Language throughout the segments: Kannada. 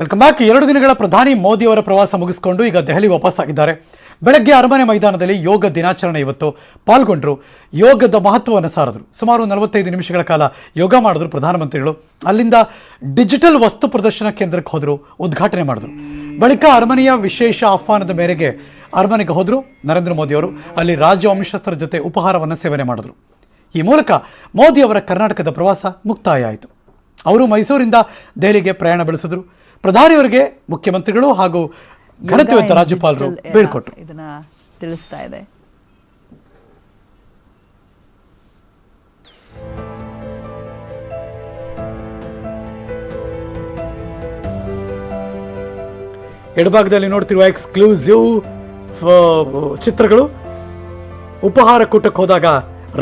ವೆಲ್ಕಮ್ ಬ್ಯಾಕ್ ಎರಡು ದಿನಗಳ ಪ್ರಧಾನಿ ಮೋದಿ ಅವರ ಪ್ರವಾಸ ಮುಗಿಸಿಕೊಂಡು ಈಗ ದೆಹಲಿಗೆ ವಾಪಸ್ಸಾಗಿದ್ದಾರೆ ಬೆಳಗ್ಗೆ ಅರಮನೆ ಮೈದಾನದಲ್ಲಿ ಯೋಗ ದಿನಾಚರಣೆ ಇವತ್ತು ಪಾಲ್ಗೊಂಡರು. ಯೋಗದ ಮಹತ್ವವನ್ನು ಸಾರಿದ್ರು. ಸುಮಾರು ನಲವತ್ತೈದು ನಿಮಿಷಗಳ ಕಾಲ ಯೋಗ ಮಾಡಿದ್ರು ಪ್ರಧಾನಮಂತ್ರಿಗಳು. ಅಲ್ಲಿಂದ ಡಿಜಿಟಲ್ ವಸ್ತು ಪ್ರದರ್ಶನ ಕೇಂದ್ರಕ್ಕೆ ಹೋದರು, ಉದ್ಘಾಟನೆ ಮಾಡಿದ್ರು. ಬಳಿಕ ಅರಮನೆಯ ವಿಶೇಷ ಆಹ್ವಾನದ ಮೇರೆಗೆ ಅರಮನೆಗೆ ಹೋದರು ನರೇಂದ್ರ ಮೋದಿ ಅವರು. ಅಲ್ಲಿ ರಾಜವಂಶಸ್ಥರ ಜೊತೆ ಉಪಹಾರವನ್ನು ಸೇವನೆ ಮಾಡಿದ್ರು. ಈ ಮೂಲಕ ಮೋದಿ ಅವರ ಕರ್ನಾಟಕದ ಪ್ರವಾಸ ಮುಕ್ತಾಯ ಆಯಿತು. ಅವರು ಮೈಸೂರಿಂದ ದೆಹಲಿಗೆ ಪ್ರಯಾಣ ಬೆಳೆಸಿದ್ರು. ಪ್ರಧಾನಿಯವರಿಗೆ ಮುಖ್ಯಮಂತ್ರಿಗಳು ಹಾಗೂ ಘನತೆಯುತ ಯೋಗ ರಾಜ್ಯಪಾಲರು ಬೀಳ್ಕೊಟ್ರು ಇದನ್ನ ತಿಳಿಸ್ತಾ ಇದೆ. ಎಡಭಾಗದಲ್ಲಿ ನೋಡ್ತಿರುವ ಎಕ್ಸ್ಕ್ಲೂಸಿವ್ ಚಿತ್ರಗಳು. ಉಪಹಾರ ಕೂಟಕ್ಕೆ ಹೋದಾಗ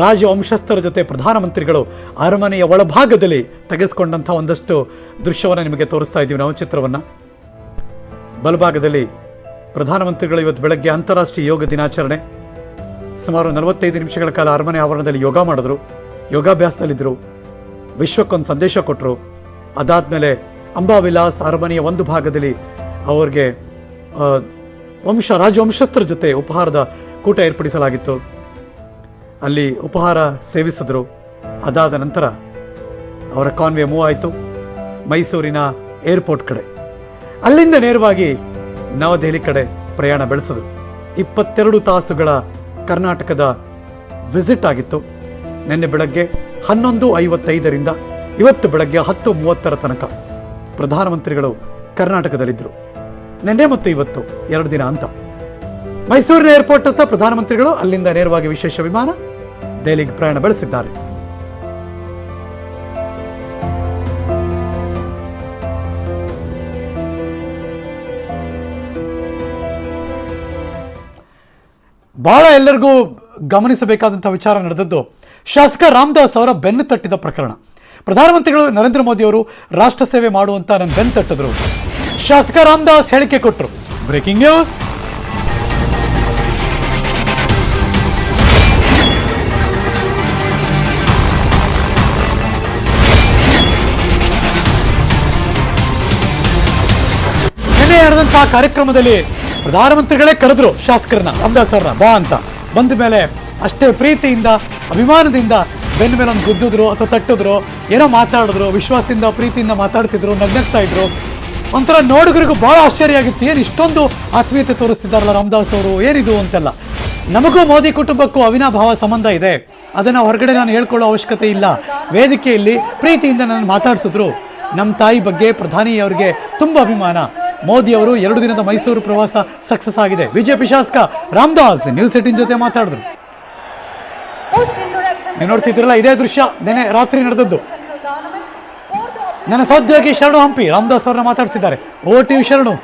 ರಾಜವಂಶಸ್ಥರ ಜೊತೆ ಪ್ರಧಾನಮಂತ್ರಿಗಳು ಅರಮನೆಯ ಒಳಭಾಗದಲ್ಲಿ ತೆಗೆಸ್ಕೊಂಡಂಥ ಒಂದಷ್ಟು ದೃಶ್ಯವನ್ನು ನಿಮಗೆ ತೋರಿಸ್ತಾ ಇದ್ದೀವಿ ನಾವು ಚಿತ್ರವನ್ನು. ಬಲಭಾಗದಲ್ಲಿ ಪ್ರಧಾನಮಂತ್ರಿಗಳು ಇವತ್ತು ಬೆಳಗ್ಗೆ ಅಂತಾರಾಷ್ಟ್ರೀಯ ಯೋಗ ದಿನಾಚರಣೆ. ಸುಮಾರು ನಲವತ್ತೈದು ನಿಮಿಷಗಳ ಕಾಲ ಅರಮನೆ ಆವರಣದಲ್ಲಿ ಯೋಗ ಮಾಡಿದ್ರು. ಯೋಗಾಭ್ಯಾಸದಲ್ಲಿದ್ದರು. ವಿಶ್ವಕ್ಕೊಂದು ಸಂದೇಶ ಕೊಟ್ಟರು ಅದಾದಮೇಲೆ ಅಂಬಾವಿಲಾಸ್ ಅರಮನೆಯ ಒಂದು ಭಾಗದಲ್ಲಿ ಅವ್ರಿಗೆ ವಂಶ ರಾಜವಂಶಸ್ಥರ ಜೊತೆ ಉಪಹಾರದ ಕೂಟ ಏರ್ಪಡಿಸಲಾಗಿತ್ತು. ಅಲ್ಲಿ ಉಪಹಾರ ಸೇವಿಸಿದ್ರು. ಅದಾದ ನಂತರ ಅವರ ಕಾನ್ವೆ ಮೂವ್ ಆಯಿತು ಮೈಸೂರಿನ ಏರ್ಪೋರ್ಟ್ ಕಡೆ. ಅಲ್ಲಿಂದ ನೇರವಾಗಿ ನವದೆಹಲಿ ಕಡೆ ಪ್ರಯಾಣ ಬೆಳೆಸಿದ್ರು. ಇಪ್ಪತ್ತೆರಡು ತಾಸುಗಳ ಕರ್ನಾಟಕದ ವಿಸಿಟ್ ಆಗಿತ್ತು. ನಿನ್ನೆ ಬೆಳಗ್ಗೆ ಹನ್ನೊಂದು ಐವತ್ತೈದರಿಂದ ಇವತ್ತು ಬೆಳಗ್ಗೆ ಹತ್ತು ಮೂವತ್ತರ ತನಕ ಪ್ರಧಾನಮಂತ್ರಿಗಳು ಕರ್ನಾಟಕದಲ್ಲಿದ್ದರು ನಿನ್ನೆ ಮತ್ತು ಇವತ್ತು ಎರಡು ದಿನ ಅಂತ. ಮೈಸೂರಿನ ಏರ್ಪೋರ್ಟ್ ಹತ್ತ ಪ್ರಧಾನಮಂತ್ರಿಗಳು ಅಲ್ಲಿಂದ ನೇರವಾಗಿ ವಿಶೇಷ ವಿಮಾನ ದೆಹಲಿಗೆ ಪ್ರಯಾಣ ಬೆಳೆಸಿದ್ದಾರೆ. ಬಹಳ ಎಲ್ಲರಿಗೂ ಗಮನಿಸಬೇಕಾದಂಥ ವಿಚಾರ ನಡೆದದ್ದು, ಶಾಸಕ ರಾಮದಾಸ್ ಅವರ ಬೆನ್ನು ತಟ್ಟಿದ ಪ್ರಕರಣ. ಪ್ರಧಾನಮಂತ್ರಿಗಳು ನರೇಂದ್ರ ಮೋದಿ ಅವರು ರಾಷ್ಟ್ರ ಸೇವೆ ಮಾಡುವಂತ ನನ್ನ ಬೆನ್ನು ತಟ್ಟಿದ್ರು. ಶಾಸಕ ರಾಮದಾಸ್ ಹೇಳಿಕೆ ಕೊಟ್ಟರು ಬ್ರೇಕಿಂಗ್ ನ್ಯೂಸ್. ನಡೆದಂತಹ ಕಾರ್ಯಕ್ರಮದಲ್ಲಿ ಪ್ರಧಾನಮಂತ್ರಿಗಳೇ ಕರೆದ್ರು ಶಾಸಕರನ್ನ, ರಾಮದಾಸ್ ಅವ್ರನ್ನ ಬಾ ಅಂತ. ಬಂದ ಮೇಲೆ ಅಷ್ಟೇ ಪ್ರೀತಿಯಿಂದ, ಅಭಿಮಾನದಿಂದ ಬೆನ್ನ ಮೇಲೆ ಒಂದು ಗುದ್ದಿದ್ರು ಅಥವಾ ತಟ್ಟಿದ್ರು, ಏನೋ ಮಾತಾಡಿದ್ರು, ವಿಶ್ವಾಸದಿಂದ, ಪ್ರೀತಿಯಿಂದ ಮಾತಾಡ್ತಿದ್ರು, ನಗ್ನಗ್ತಾ ಇದ್ರು. ಒಂಥರ ನೋಡುಗರಿಗೂ ಬಹಳ ಆಶ್ಚರ್ಯ ಆಗಿತ್ತು. ಏನು ಇಷ್ಟೊಂದು ಆತ್ಮೀಯತೆ ತೋರಿಸ್ತಿದ್ದಾರಲ್ಲ ರಾಮದಾಸ್ ಅವರು, ಏನಿದು ಅಂತೆಲ್ಲ. ನಮಗೂ ಮೋದಿ ಕುಟುಂಬಕ್ಕೂ ಅವಿನಾಭಾವ ಸಂಬಂಧ ಇದೆ. ಅದನ್ನು ಹೊರಗಡೆ ನಾನು ಹೇಳ್ಕೊಳ್ಳೋ ಅವಶ್ಯಕತೆ ಇಲ್ಲ. ವೇದಿಕೆಯಲ್ಲಿ ಪ್ರೀತಿಯಿಂದ ನಾನು ಮಾತಾಡಿಸಿದ್ರು. ನಮ್ಮ ತಾಯಿ ಬಗ್ಗೆ, ಪ್ರಧಾನಿ ಅವರಿಗೆ ತುಂಬ ಅಭಿಮಾನ. ಮೋದಿ ಅವರು ಎರಡು ದಿನದ ಮೈಸೂರು ಪ್ರವಾಸ ಸಕ್ಸಸ್ ಆಗಿದೆ. ಬಿಜೆಪಿ ಶಾಸಕ ರಾಮದಾಸ್ ನ್ಯೂಸ್ ಏಟಿನ್ ಜೊತೆ ಮಾತಾಡಿದ್ರು. ನೀವು ನೋಡ್ತಿದ್ರಲ್ಲ ಇದೇ ದೃಶ್ಯ. ನೆನೆ ರಾತ್ರಿ ನಡೆದದ್ದು. ನನ್ನ ಸದ್ಯಕ್ಕೆ ಶರಣು ಹಂಪಿ, ರಾಮದಾಸ್ ಅವ್ರನ್ನ ಮಾತಾಡಿಸಿದ್ದಾರೆ. ಓ ಟಿ ಶರಣು.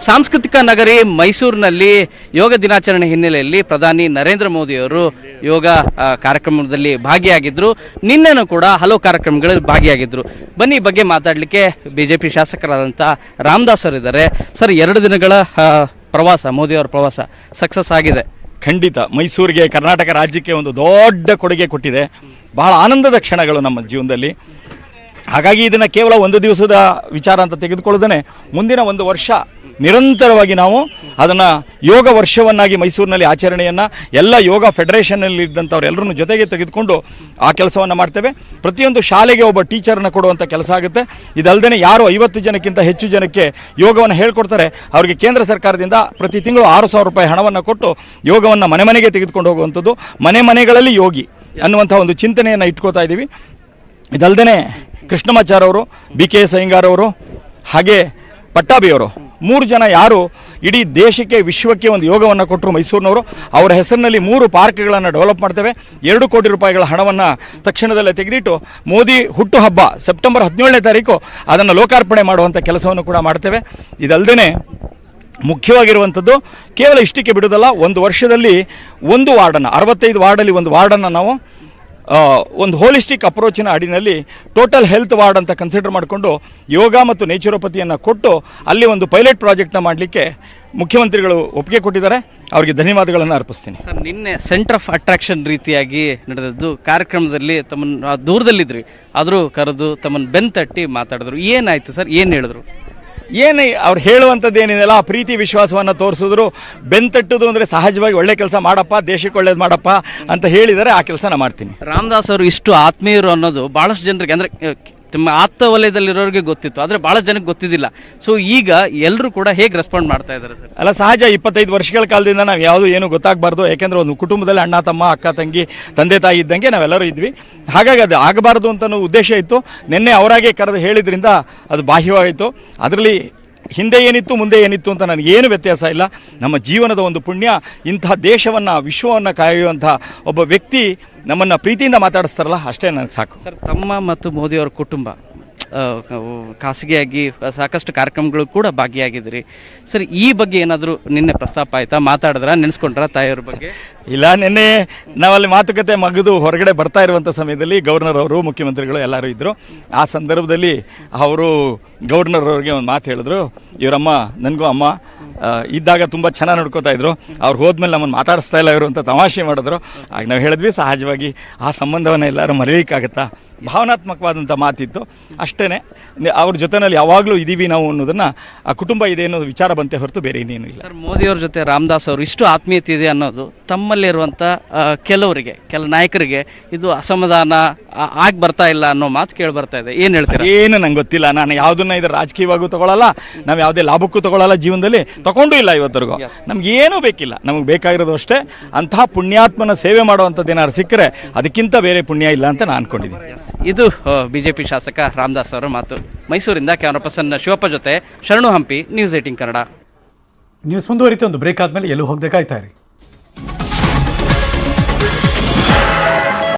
ಸಾಂಸ್ಕೃತಿಕ ನಗರಿ ಮೈಸೂರಿನಲ್ಲಿ ಯೋಗ ದಿನಾಚರಣೆ ಹಿನ್ನೆಲೆಯಲ್ಲಿ ಪ್ರಧಾನಿ ನರೇಂದ್ರ ಮೋದಿ ಅವರು ಯೋಗ ಕಾರ್ಯಕ್ರಮದಲ್ಲಿ ಭಾಗಿಯಾಗಿದ್ದರು ನಿನ್ನೆನೂ ಕೂಡ ಹಲವು ಕಾರ್ಯಕ್ರಮಗಳಲ್ಲಿ ಭಾಗಿಯಾಗಿದ್ದರು ಬನ್ನಿ ಬಗ್ಗೆ ಮಾತಾಡಲಿಕ್ಕೆ ಬಿಜೆಪಿ ಶಾಸಕರಾದಂಥ ರಾಮದಾಸ್ ಅವರು ಇದ್ದಾರೆ. ಸರ್, ಎರಡು ದಿನಗಳ ಪ್ರವಾಸ ಮೋದಿಯವರ ಪ್ರವಾಸ ಸಕ್ಸಸ್ ಆಗಿದೆ. ಖಂಡಿತ. ಮೈಸೂರಿಗೆ ಕರ್ನಾಟಕ ರಾಜ್ಯಕ್ಕೆ ಒಂದು ದೊಡ್ಡ ಕೊಡುಗೆ ಕೊಟ್ಟಿದೆ. ಬಹಳ ಆನಂದದ ಕ್ಷಣಗಳು ನಮ್ಮ ಜೀವನದಲ್ಲಿ. ಹಾಗಾಗಿ ಇದನ್ನು ಕೇವಲ ಒಂದು ದಿವಸದ ವಿಚಾರ ಅಂತ ತೆಗೆದುಕೊಳ್ಳೋದೇ ಮುಂದಿನ ಒಂದು ವರ್ಷ ನಿರಂತರವಾಗಿ ನಾವು ಅದನ್ನು ಯೋಗ ವರ್ಷವನ್ನಾಗಿ ಮೈಸೂರಿನಲ್ಲಿ ಆಚರಣೆಯನ್ನು ಎಲ್ಲ ಯೋಗ ಫೆಡರೇಷನ್ನಲ್ಲಿ ಇದ್ದಂಥವ್ರೆಲ್ಲರನ್ನು ಜೊತೆಗೆ ತೆಗೆದುಕೊಂಡು ಆ ಕೆಲಸವನ್ನು ಮಾಡ್ತೇವೆ. ಪ್ರತಿಯೊಂದು ಶಾಲೆಗೆ ಒಬ್ಬ ಟೀಚರ್ನ ಕೊಡುವಂಥ ಕೆಲಸ ಆಗುತ್ತೆ. ಇದಲ್ಲದೆ ಯಾರು ಐವತ್ತು ಜನಕ್ಕಿಂತ ಹೆಚ್ಚು ಜನಕ್ಕೆ ಯೋಗವನ್ನು ಹೇಳ್ಕೊಡ್ತಾರೆ. ಅವರಿಗೆ ಕೇಂದ್ರ ಸರ್ಕಾರದಿಂದ ಪ್ರತಿ ತಿಂಗಳು ಆರು ಸಾವಿರ ರೂಪಾಯಿ ಹಣವನ್ನು ಕೊಟ್ಟು ಯೋಗವನ್ನು ಮನೆ ಮನೆಗೆ ತೆಗೆದುಕೊಂಡು ಹೋಗುವಂಥದ್ದು. ಮನೆ ಮನೆಗಳಲ್ಲಿ ಯೋಗಿ ಅನ್ನುವಂಥ ಒಂದು ಚಿಂತನೆಯನ್ನು ಇಟ್ಕೊಳ್ತಾ ಇದ್ದೀವಿ. ಇದಲ್ಲದೆ ಕೃಷ್ಣಮಾಚಾರ್ ಅವರು, ಬಿ ಕೆ ಎಸ್ ಅಯ್ಯಂಗಾರ್ ಅವರು ಹಾಗೆ ಪಟ್ಟಾಭಿಯವರು ಮೂರು ಜನ ಯಾರು? ಇಡೀ ದೇಶಕ್ಕೆ ವಿಶ್ವಕ್ಕೆ ಒಂದು ಯೋಗವನ್ನು ಕೊಟ್ಟರು ಮೈಸೂರಿನವರು. ಅವರ ಹೆಸರಿನಲ್ಲಿ ಮೂರು ಪಾರ್ಕ್ಗಳನ್ನು ಡೆವಲಪ್ ಮಾಡ್ತೇವೆ. ಎರಡು ಕೋಟಿ ರೂಪಾಯಿಗಳ ಹಣವನ್ನು ತಕ್ಷಣದಲ್ಲೇ ತೆಗೆದಿಟ್ಟು ಮೋದಿ ಹುಟ್ಟುಹಬ್ಬ ಸೆಪ್ಟೆಂಬರ್ ಹದಿನೇಳನೇ ತಾರೀಕು ಅದನ್ನು ಲೋಕಾರ್ಪಣೆ ಮಾಡುವಂಥ ಕೆಲಸವನ್ನು ಕೂಡ ಮಾಡ್ತೇವೆ. ಇದಲ್ಲದೆ ಮುಖ್ಯವಾಗಿರುವಂಥದ್ದು ಕೇವಲ ಇಷ್ಟಕ್ಕೆ ಬಿಡೋದಲ್ಲ ಒಂದು ವರ್ಷದಲ್ಲಿ ಒಂದು ವಾರ್ಡನ್ನು, ಅರವತ್ತೈದು ವಾರ್ಡಲ್ಲಿ ಒಂದು ವಾರ್ಡನ್ನು ನಾವು ಒಂದು ಹೋಲಿಸ್ಟಿಕ್ ಅಪ್ರೋಚಿನ ಅಡಿನಲ್ಲಿ ಟೋಟಲ್ ಹೆಲ್ತ್ ವಾರ್ಡ್ ಅಂತ ಕನ್ಸಿಡರ್ ಮಾಡಿಕೊಂಡು ಯೋಗ ಮತ್ತು ನೇಚುರೋಪತಿಯನ್ನು ಕೊಟ್ಟು ಅಲ್ಲಿ ಒಂದು ಪೈಲಟ್ ಪ್ರಾಜೆಕ್ಟ್ನ ಮಾಡಲಿಕ್ಕೆ ಮುಖ್ಯಮಂತ್ರಿಗಳು ಒಪ್ಪಿಗೆ ಕೊಟ್ಟಿದ್ದಾರೆ. ಅವರಿಗೆ ಧನ್ಯವಾದಗಳನ್ನು ಅರ್ಪಿಸ್ತೀನಿ. ಸರ್, ನಿನ್ನೆ ಸೆಂಟರ್ ಆಫ್ ಅಟ್ರಾಕ್ಷನ್ ರೀತಿಯಾಗಿ ನಡೆದದ್ದು ಕಾರ್ಯಕ್ರಮದಲ್ಲಿ ತಮ್ಮನ್ನು ದೂರದಲ್ಲಿದ್ರಿ. ಆದರೂ ಕರೆದು ತಮ್ಮನ್ನು ಬೆನ್ ತಟ್ಟಿ ಮಾತಾಡಿದ್ರು. ಏನಾಯಿತು ಸರ್? ಏನು ಹೇಳಿದ್ರು? ಏನು ಅವ್ರು ಹೇಳುವಂಥದ್ದು ಏನಿದೆಯಲ್ಲ ಆ ಪ್ರೀತಿ ವಿಶ್ವಾಸವನ್ನು ತೋರಿಸಿದ್ರು, ಬೆಂತಟ್ಟುದು ಅಂದರೆ ಸಹಜವಾಗಿ ಒಳ್ಳೆ ಕೆಲಸ ಮಾಡಪ್ಪ, ದೇಶಕ್ಕೆ ಒಳ್ಳೇದು ಮಾಡಪ್ಪ ಅಂತ ಹೇಳಿದರೆ ಆ ಕೆಲಸ ನಾನು ಮಾಡ್ತೀನಿ. ರಾಮದಾಸ್ ಅವರು ಇಷ್ಟು ಆತ್ಮೀಯರು ಅನ್ನೋದು ಭಾಳಷ್ಟು ಜನರಿಗೆ ಅಂದ್ರೆ ತಮ್ಮ ಆಪ್ತ ವಲಯದಲ್ಲಿರೋರಿಗೆ ಗೊತ್ತಿತ್ತು, ಆದರೆ ಭಾಳ ಜನಕ್ಕೆ ಗೊತ್ತಿದ್ದಿಲ್ಲ. ಸೊ ಈಗ ಎಲ್ಲರೂ ಕೂಡ ಹೇಗೆ ರೆಸ್ಪಾಂಡ್ ಮಾಡ್ತಾ ಇದ್ದಾರೆ ಸರ್? ಅಲ್ಲ, ಸಹಜ ಇಪ್ಪತ್ತೈದು ವರ್ಷಗಳ ಕಾಲದಿಂದ ನಾವು ಯಾವುದು ಏನು ಗೊತ್ತಾಗಬಾರ್ದು. ಯಾಕೆಂದ್ರೆ ಒಂದು ಕುಟುಂಬದಲ್ಲಿ ಅಣ್ಣ, ತಮ್ಮ, ಅಕ್ಕ, ತಂಗಿ, ತಂದೆ, ತಾಯಿ ಇದ್ದಂಗೆ ನಾವೆಲ್ಲರೂ ಇದ್ವಿ. ಹಾಗಾಗಿ ಅದು ಆಗಬಾರ್ದು ಅಂತ ಉದ್ದೇಶ ಇತ್ತು. ನಿನ್ನೆ ಅವರಾಗೆ ಕರೆದು ಹೇಳಿದ್ರಿಂದ ಅದು ಬಾಹ್ಯವಾಯಿತು. ಅದರಲ್ಲಿ ಹಿಂದೆ ಏನಿತ್ತು, ಮುಂದೆ ಏನಿತ್ತು ಅಂತ ನನಗೇನು ವ್ಯತ್ಯಾಸ ಇಲ್ಲ. ನಮ್ಮ ಜೀವನದ ಒಂದು ಪುಣ್ಯ ಇಂತಹ ದೇಶವನ್ನು, ವಿಶ್ವವನ್ನು ಕಾಯುವಂಥ ಒಬ್ಬ ವ್ಯಕ್ತಿ ನಮ್ಮನ್ನು ಪ್ರೀತಿಯಿಂದ ಮಾತಾಡಿಸ್ತಾರಲ್ಲ, ಅಷ್ಟೇ ನನಗೆ ಸಾಕು. ಸರ್, ತಮ್ಮ ಮತ್ತು ಮೋದಿಯವರ ಕುಟುಂಬ. ಖಾಸಗಿಯಾಗಿ ಸಾಕಷ್ಟು ಕಾರ್ಯಕ್ರಮಗಳು ಕೂಡ ಭಾಗಿಯಾಗಿದ್ರಿ ಸರ್, ಈ ಬಗ್ಗೆ ಏನಾದರೂ ನಿನ್ನೆ ಪ್ರಸ್ತಾಪ ಆಯ್ತಾ? ಮಾತಾಡಿದ್ರ? ನೆನೆಸ್ಕೊಂಡ್ರ ತಾಯಿಯವ್ರ ಬಗ್ಗೆ? ಇಲ್ಲ, ನಿನ್ನೆ ನಾವಲ್ಲಿ ಮಾತುಕತೆ ಮಗದು ಹೊರಗಡೆ ಬರ್ತಾ ಇರುವಂಥ ಸಮಯದಲ್ಲಿ ಗವರ್ನರ್ ಅವರು, ಮುಖ್ಯಮಂತ್ರಿಗಳು ಎಲ್ಲರೂ ಇದ್ದರು ಆ ಸಂದರ್ಭದಲ್ಲಿ ಅವರು ಗವರ್ನರ್ ಅವ್ರಿಗೆ ಒಂದು ಮಾತು ಹೇಳಿದ್ರು. ಇವರಮ್ಮ, ನನಗೂ ಅಮ್ಮ ಇದ್ದಾಗ ತುಂಬ ಚೆನ್ನಾಗಿ ನೋಡ್ಕೋತಾ ಇದ್ರು. ಅವ್ರು ಹೋದ್ಮೇಲೆ ನಮ್ಮನ್ನು ಮಾತಾಡಿಸ್ತಾ ಇಲ್ಲ ಇವರು ಅಂತ ತಮಾಷೆ ಮಾಡಿದ್ರು. ಆಗ ನಾವು ಹೇಳಿದ್ವಿ, ಸಹಜವಾಗಿ ಆ ಸಂಬಂಧವನ್ನು ಎಲ್ಲರೂ ಮರೆಯೋಕ್ಕಾಗತ್ತಾ ಭಾವನಾತ್ಮಕವಾದಂಥ ಮಾತಿತ್ತು. ಅಷ್ಟೇ ಅವ್ರ ಜೊತೆನಲ್ಲಿ ಯಾವಾಗಲೂ ಇದ್ದೀವಿ ನಾವು ಅನ್ನೋದನ್ನ ಆ ಕುಟುಂಬ ಇದೆ ಅನ್ನೋದು ವಿಚಾರ ಬಂತೆ ಹೊರತು ಬೇರೆ ಇನ್ನೇನು ಇಲ್ಲ. ಸರ್ ಮೋದಿಯವ್ರ ಜೊತೆ ರಾಮದಾಸ್ ಅವರು ಇಷ್ಟು ಆತ್ಮೀಯತೆ ಇದೆ ಅನ್ನೋದು ತಮ್ಮಲ್ಲಿರುವಂಥ ಆ, ಕೆಲವರಿಗೆ ಕೆಲ ನಾಯಕರಿಗೆ ಇದು ಅಸಮಾಧಾನ ಆಗಿ ಬರ್ತಾ ಇಲ್ಲ ಅನ್ನೋ ಮಾತು ಕೇಳಿ ಬರ್ತಾ ಇದೆ. ಏನು ಹೇಳ್ತಾರೆ? ಏನು ನಂಗೆ ಗೊತ್ತಿಲ್ಲ. ನಾನು ಯಾವುದನ್ನ ಇದು ರಾಜಕೀಯವಾಗೂ ತಗೊಳ್ಳಲ್ಲ ನಾವು ಯಾವುದೇ ಲಾಭಕ್ಕೂ ತಗೊಳ್ಳಲ್ಲ ಜೀವನದಲ್ಲಿ ತಗೊಂಡು ಇಲ್ಲ ಇವತ್ತರೆಗೂ. ನಮ್ಗೆ ಏನೂ ಬೇಕಿಲ್ಲ. ನಮಗೆ ಬೇಕಾಗಿರೋದು ಅಷ್ಟೇ. ಅಂತಹ ಪುಣ್ಯಾತ್ಮನ ಸೇವೆ ಮಾಡುವಂಥದ್ದು ಏನಾದ್ರು ಸಿಕ್ಕರೆ ಅದಕ್ಕಿಂತ ಬೇರೆ ಪುಣ್ಯ ಇಲ್ಲ ಅಂತ ನಾನು ಅನ್ಕೊಂಡಿದ್ದೀನಿ. ಇದು ಬಿಜೆಪಿ ಶಾಸಕ ರಾಮದಾಸ್ ಅವರ ಮಾತು. ಮೈಸೂರಿಂದ ಕ್ಯಾಮರಾ ಪರ್ಸನ್ ಶಿವಪ್ಪ ಜೊತೆ Sharanu Hampi, news eighteen Kannada. News ಮುಂದುವರಿತು ಒಂದು ಬ್ರೇಕ್ ಆದಮೇಲೆ ಎಲ್ಲೂ ಹೋಗಬೇಕಾಯ್ತಾ ಇರಿ.